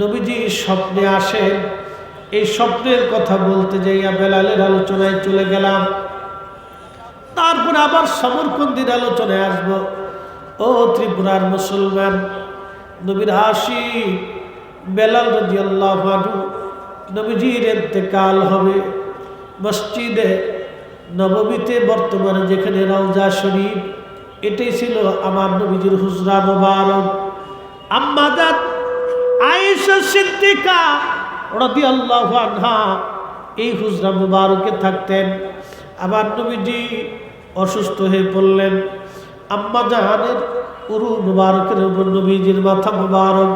নবীজি স্বপ্নে আসেন এই স্বপ্নের কথা বলতে যাইয়া বেলালের আলোচনায় চলে গেলাম। তারপরে আবার সমরকন্দির আলোচনায় আসব। ও ত্রিপুরার মুসলমান, নবীর হাসি, বেলাল রদি আল্লাহ নবীজির এতেকাল হবে। মসজিদে, নবমীতে বর্তমানে যেখানে রওজা শরীফ, এটাই ছিল আমার নবীজির হুজরা মোবারক। আম্মাদাত আয়েশা সিদ্দিকা রাদিয়াল্লাহু আনহা এই হুজরা মুবারকে থাকতেন। আবার নবীজি অসুস্থ হয়ে পড়লেন। আম্মা জাহানের উরু মুবারকের উপর নবীজির মাথা মুবারক।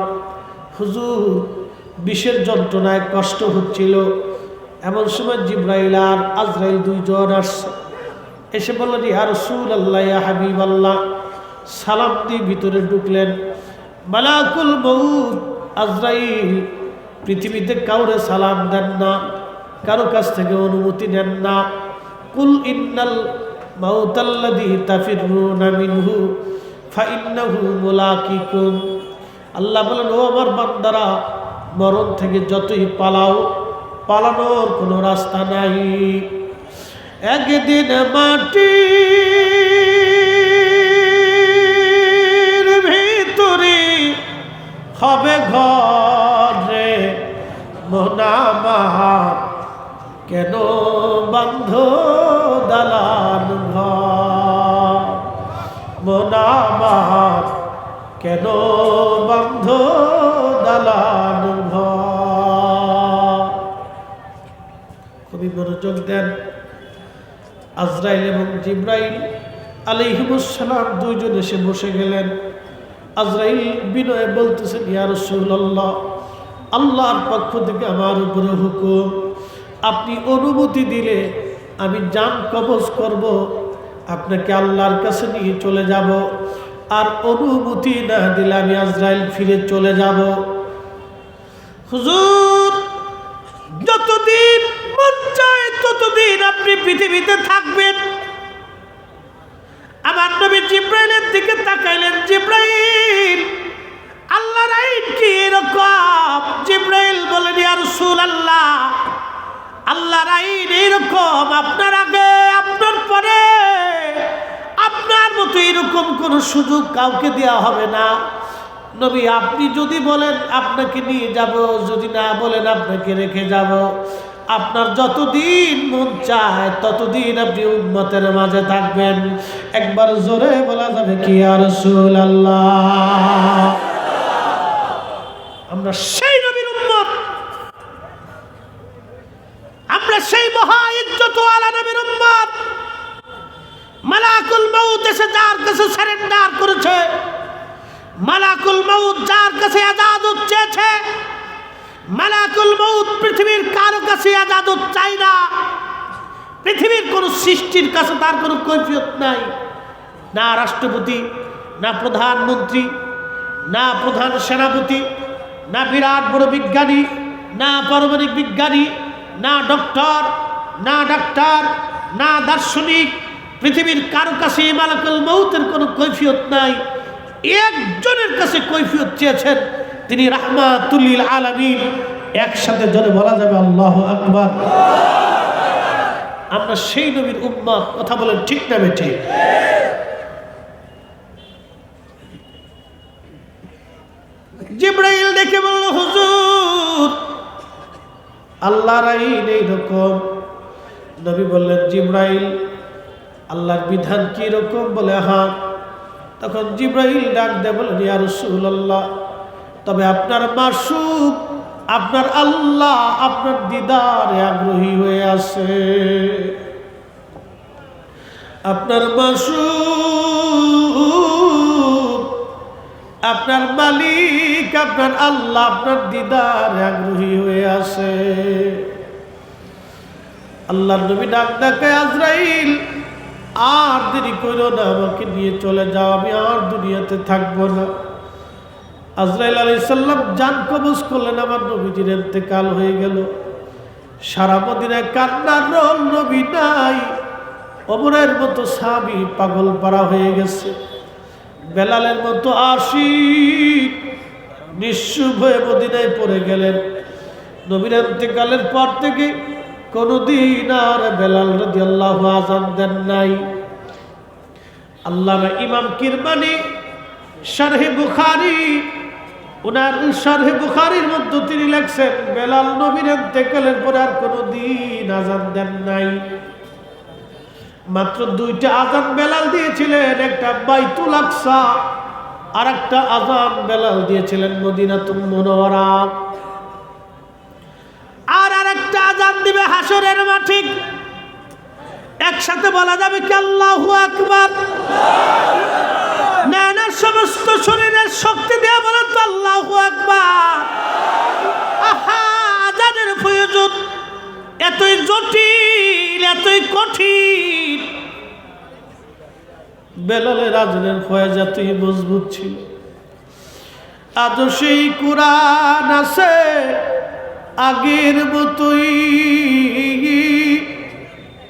হুজুর, বিষের যন্ত্রণায় কষ্ট হচ্ছিল। এমন সময় জিব্রাইল আর আজরাইল দুইজন আসছে। এসে বললেন, ইয়া রসুল আল্লাহ হাবিব আল্লাহ সালাম দিয়ে ভিতরে ঢুকলেন। মালাকুল মৌত আজরাইল, পৃথিবীতে কাউরে সালাম দেন না, কারও কাছ থেকে অনুমতি নেন না। কুল ইন্নাল মাউতাল্লাদি তাফিরুনা মিনহু, ফাইন্নাহু মুলাকিকুম আল্লাহ বলেন, ও আমার বান্দারা, মরণ থেকে যতই পালাও, পালানোর কোনো রাস্তা নাই। একদিন মাটি হবে ঘরে মোনামার কেন বন্ধ দালান ঘর? মোনামার কেন বন্ধ দালান ঘর? খুবই মনোযোগ দেন আজরাইল এবং জিব্রাইল আলিহিমুসালাম দুইজন এসে বসে গেলেন। আজরাইল বিনয়ে বলতেছেন, ইয়া রসুল্লাহ আল্লাহর পক্ষ থেকে আমার উপরে হুকুম। আপনি অনুমতি দিলে আমি যান কবজ করব, আপনাকে আল্লাহর কাছে নিয়ে চলে যাব। আর অনুমতি না দিলে আমি আজরাইল ফিরে চলে যাব। হুজুর, যতদিন মন চায় ততদিন আপনি পৃথিবীতে থাকবেন। আমার নবী জিব্রাইলের দিকে তাকাইলেন, জিব্রাইল আল্লাহর আইন এরকম আপনার আগে, আপনার পরে। আপনার মতো এরকম কোনো সুযোগ কাউকে দেওয়া হবে না। নবী, আপনি যদি বলেন, আপনাকে নিয়ে যাব, যদি না বলেন, আপনাকে রেখে যাব। আপনার যতদিন মন চায়, ততদিন আপনি উন্মতের মাঝে থাকবেন। একবার জোরে বলা যাবে কি আর আল্লাহ আমরা সেই নবীর উম্মত আমরা সেই মহা ইজ্জত আলা নবীর উম্মত মালাকুল মউত এসে যার কাছে সারেন্ডার করেছে, মালাকুল মউত যার কাছে আজাদত চেয়েছে, মালাকুল মউত পৃথিবীর কারও কাছে আজাদত চাই না, পৃথিবীর কোন সৃষ্টির কাছে তার কোনো কৈফিয়ত নাই, না রাষ্ট্রপতি, না প্রধানমন্ত্রী, না প্রধান সেনাপতি, না বিরাট বড় বিজ্ঞানী, না পারমাণবিক বিজ্ঞানী, না ডক্টর, না ডাক্তার, না দার্শনিক পৃথিবীর কারও কাছে মালাকুল মৌতের কোনো কৈফিয়ত নাই। একজনের কাছে কৈফিয়ত চেয়েছেন তিনি রাহমাতুল্লিল আলামিন। একসাথে জনে বলা যাবে, আল্লাহ আকবার। আমরা সেই নবীর উম্মা কথা বলেন ঠিক না বেঠে। জিব্রাইল দেখে বলল, হুজুর, আল্লাহর আইন এইরকম নবী বললেন, জিব্রাইল আল্লাহর বিধান কি রকম বলে হ্যাঁ তখন জিব্রাইল ডাক দে বলেন ইয়া রাসূলুল্লাহ, তবে আপনার মাসুক, আপনার আল্লাহ আপনার দিদারে আগ্রহী হয়ে আছে। আপনার মাসুক, আপনার মালিক, আপনার আল্লাহ আপনার দিদারে আগ্রহী হয়ে আছে। আল্লাহ নবী ডাক ডাকে, আজরাইল আর দেরি করো না, আমাকে নিয়ে চলে যাও, আমি আর দুনিয়াতে থাকব না। আজরাইল আলী সাল্লাম যান কবজ করলেন, আমার নবীজির এতেকাল হয়ে গেল। সারা মদিনায় কান্নার রোল নবী নাই, অমরের মতো স্বামী পাগল পাড়া হয়ে গেছে। বেলালের মতো আশিক নিঃশুভ হয়ে মদিনায় পড়ে গেলেন। নবীর কালের পর থেকে কোনদিন আর বেলাল রদি আল্লাহ আজান দেন নাই। আল্লাহ ইমাম কিরমানি, শারহে বুখারি ওনার শারহে বুখারির মধ্যে তিনি লেখছেন, বেলাল নবীর কালের পরে আর কোনদিন আজান দেন নাই। মাত্র দুইটা আজান বেলাল দিয়েছিলেন, একটা বাইতুল আকসা আর একটা আজান বেলাল দিয়েছিলেন মদিনাতুল মনোয়ারা আর আর আজান দিবে হাসরের মাঠে। একসাথে বলা যাবে কি আল্লাহ আকবার। সমস্ত শরীরের শক্তি দিয়ে বলেন তো আল্লাহ আজানের প্রয়োজন। এতই জটিল, এতই কঠিন। বেলালের আজনের ফয়েজ এতই মজবুত ছিল। আজও সেই কোরআন আছে। আগের মতোই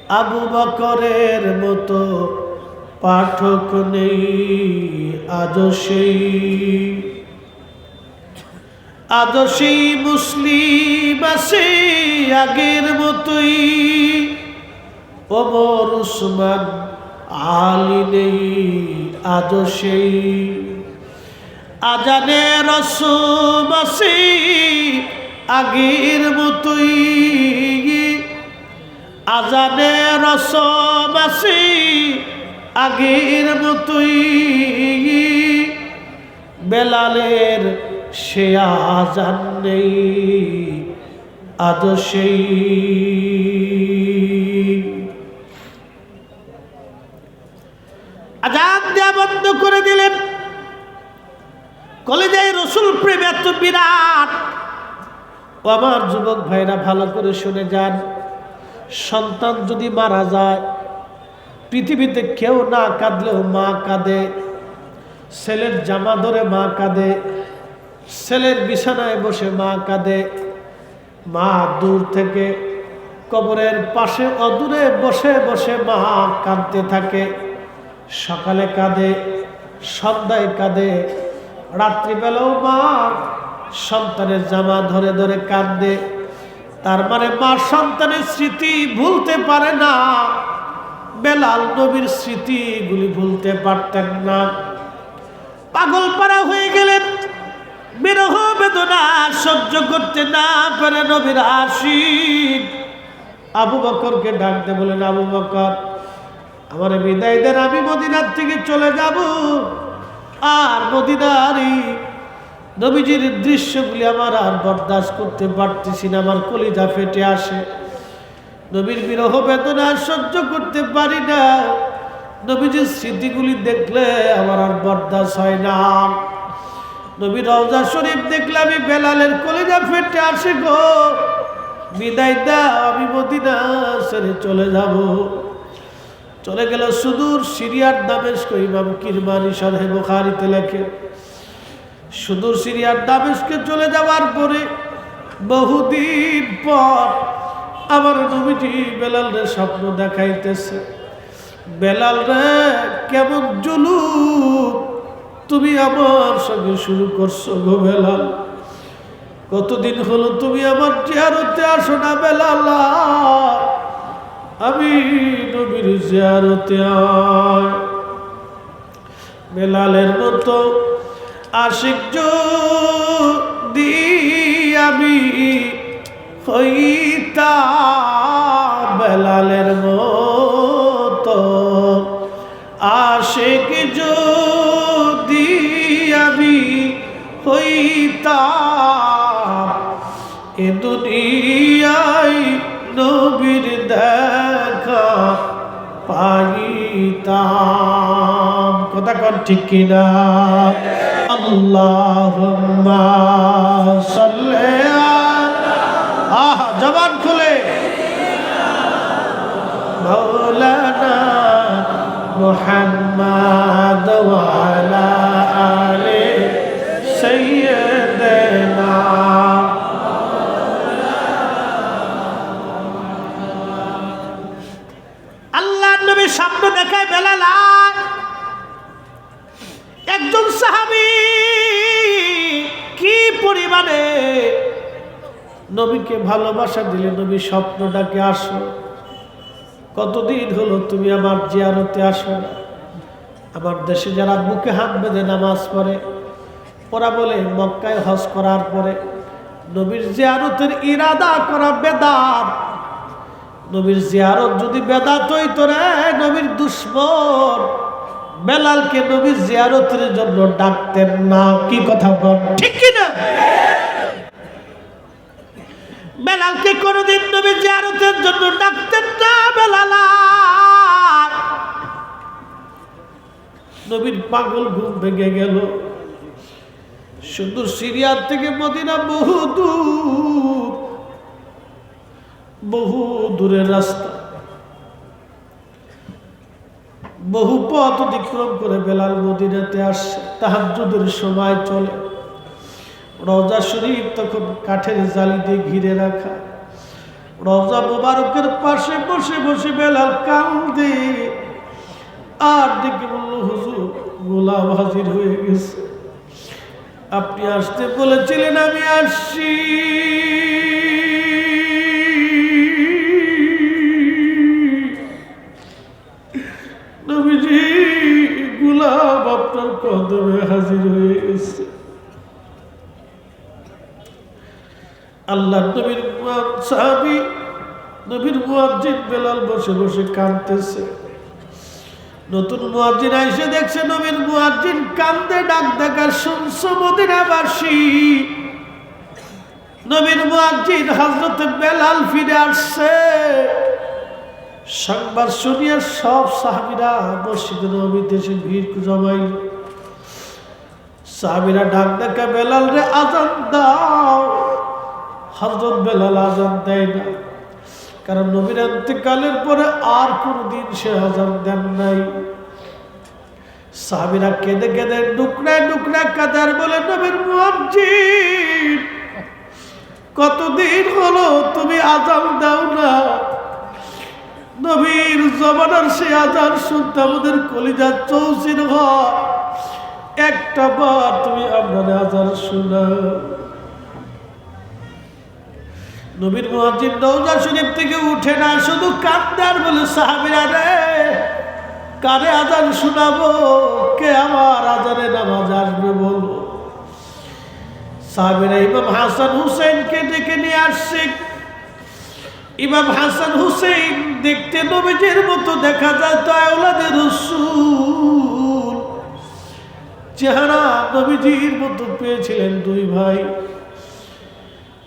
আবু বকরের মতো পাঠক নেই, আজও সেই। আজও সেই মুসলিম আছে আগের মতোই। ওমর উসমান আলী নেই, আজও সেই। আজানে রসম আছে আগের মতোই আজানে রসম আগের মতোই বেলালের সে আজান নেই আজ সেই আজান দেয়া বন্ধ করে দিলেন। কলেজায় রসুল প্রেম এত বিরাট আমার যুবক ভাইরা, ভালো করে শুনে যান। সন্তান যদি মারা যায়, পৃথিবীতে কেউ না কাঁদলেও মা কাঁদে, ছেলের জামা ধরে মা কাঁদে, ছেলের বিছানায় বসে মা কাঁদে। মা দূর থেকে কবরের পাশে অদূরে বসে বসে মা কাঁদতে থাকে। সকালে কাঁদে, সন্ধ্যায় কাঁদে, রাত্রিবেলাও মা সন্তানের জামা ধরে ধরে কাঁদে। তার মানে মা সন্তানের স্মৃতি ভুলতে পারে না। বেলাল নবীর স্মৃতিগুলি ভুলতে পারতেন না। পাগল পাড়া হয়ে গেলেন বিরহ বেদনা সহ্য করতে না পারে নবীর আশিক আবু বকরকে ডাকতে বলেন আবু বকর, আমার বিদায় দেন, আমি মদিনার থেকে চলে যাব। আর মদিনারই নবীজির দৃশ্যগুলি আমার আর বরদাস্ত করতে পারতেছি না, আমার কলিজা ফেটে আসে। নবীর বিরহ বেদনা সহ্য করতে পারি না। নবীজির স্মৃতিগুলি দেখলে আমার আর বরদাস্ত হয় না। নবী রওজা শরীফ দেখলে আমি বেলালের কলিজা ফেটে আসে গো। বিদায় দাও, আমি মদিনা ছেড়ে চলে যাব। চলে গেল সুদূর সিরিয়ার দামেশ ইমাম কিরমানি সরহে বোখারিতে লেখে সুদূর সিরিয়ার দামেস্কে চলে যাওয়ার পরে বহুদিন পর আমার নবীজি বেলাল রে স্বপ্ন দেখাইতেছে। বেলাল রে, কেমন জুলু তুমি আমার সঙ্গে শুরু করছ গো বেলাল। কতদিন হলো তুমি আমার চেয়ারতে আসো না বেলাল? আমি নবীর জিয়ারতে আয়। বেলালের মতো আশিক দি আমি হইতা বেলালের মতো, আশিক যদি আমি হইতা এ দুনিয়ায় নবীর দেখা পাইতাম। কথা কন ঠিক কিনা? জবান খুলে। আল্লাহ নবী স্বপ্ন দেখায় বেলাল একজন সাহাবি নবীকে ভালোবাসা দিলে নবী স্বপ্নটাকে আসো। কতদিন হলো তুমি আমার জিয়ারতে আসো না? আমার দেশে যারা বুকে হাত বেঁধে নামাজ পড়ে, ওরা বলে, মক্কায় হজ করার পরে নবীর জিয়ারতের ইরাদা করা বেদাত। নবীর জিয়ারত যদি বেদাত হইতো রে নবীর দুশ্মন। বেলালকে নবীর জিয়ারতের জন্য ডাকতেন না। কি কথা বল? ঠিক কি না বেলালকে কোনোদিন নবীর জিয়ারতের জন্য ডাকতেন না বেলাল। নবীর পাগল ঘুম ভেঙে গেল। সুন্দর সিরিয়ার থেকে মদিনা বহু দূর, বহু দূরের রাস্তা। বহু পথ অতিক্রম করে বেলাল মদিনাতে আসছে তাহাজ্জুদের সময় চলে। রওজা শরীফ তখন কাঠের জালি দিয়ে ঘিরে রাখা। রওজা মোবারকের পাশে বসে বসে বেলাল কান্দে আর ডেকে বলল, হুজুর, গোলাম হাজির হয়ে গেছে। আপনি আসতে বলেছিলেন, আমি আসছি। নবীর সাহাবি নবীর মুয়াজ্জিন বেলাল বসে বসে কাঁদতেছে। নতুন মুয়াজ্জিন আইসে দেখছে নবীর মুয়াজ্জিন কান্দে, ডাক দেখার শুনছ মদিনাবাসী নবীর মুয়াজ্জিন হজরত বেলাল ফিরে আসছে। সংবাদ শুনিয়ে সব সাহাবিরা মসজিদ নবীতে এসে ভিড় জমাইল। সাহাবিরা ডাক দেখা বেলাল রে আজান দাও। হজরত বেলাল আজান দেয় না। কারণ নবীর অন্ত্যকালের পরে আর কোনদিন সে আজান দেন নাই। সাহাবিরা কেঁদে কেঁদে ডুকরায় ডুকরা কাদার বলে, নবীর মুয়াজ্জিন, কতদিন হলো তুমি আজান দাও না? নবীর জমানার সে আজান শুনতে আমাদের কলিজা চৌচির হয়। একটা বার তুমি আপনার আজান শোনা নবীর মহাজির নৌজা শরীফ থেকে উঠে না, শুধু কান্দার বলে, সাহাবিরা রে, কারে আজান শোনাবো? কে আমার আজানে নামাজ আসবে বলব সাহাবিরা ইমাম হাসান হুসেনকে ডেকে নিয়ে আসছে। ইমাম হাসান হুসেন দেখতে নবীজের মতো দেখা যায় তো আওলাদের চেহারা নবীজির মতো পেয়েছিলেন দুই ভাই।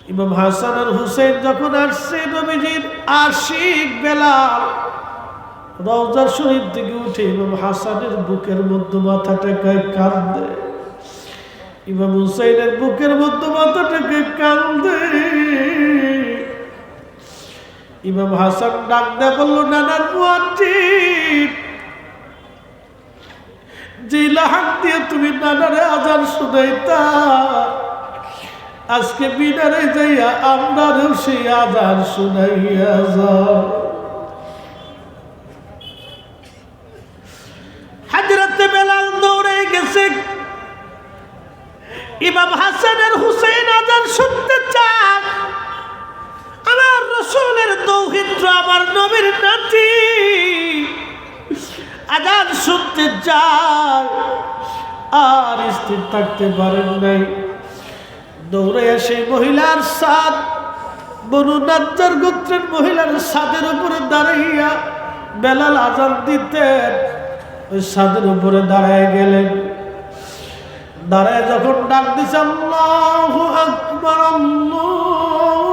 ইমাম হাসান আর হুসেন যখন আসছে, নবীজির আশিক বেলাল রওজার শরীফ থেকে উঠে ইমাম হাসানের বুকের মধ্যে মাথাটাকে কান্দে ইমাম হুসেনের বুকের মধ্যে মাথাটাকে কান্দে ইমাম হাসান ডাক দেয় বলল নানার মুয়াজ্জিন যে লাহান দিয়ে তুমি নানারে আজান শুনাইতা আজকে বিনারে যাইয়া আমরারও সেই আজান শুনাইয়া যাও। হাজরতে বেলাল দৌড়ে গেছে। ইমাম হাসান আর হুসেন আজান শুনতে চান। আমার রসুলের দৌহিত্র আমার নবীর নাতি। আজান শুনতে চায়। আর স্থির থাকতে পারেন নাই। দৌড়ে এসে মহিলার সাদ, বনু নাজ্জার গোত্রের মহিলার সাদের উপরে দাঁড়াইয়া বেলাল আজান দিতেন। ওই সাদের উপরে দাঁড়ায় গেলেন। দাঁড়ায় যখন ডাক দিছে, আল্লাহু আকবার, আল্লাহু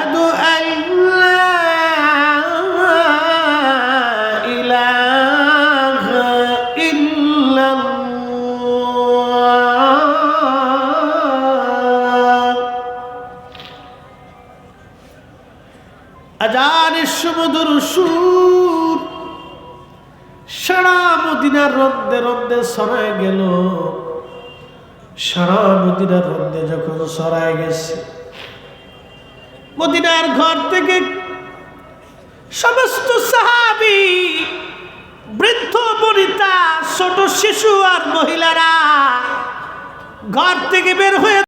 সুমধুর সুর। সারা মদিনার রন্দে রন্দে সরায় গেল। সারা মদিনার রন্দে যখন সরায় গেছে। মদিনার ঘর থেকে সমস্ত সাহাবি, বৃদ্ধ, বনিতা, ছোট শিশু আর মহিলারা ঘর থেকে বের হয়ে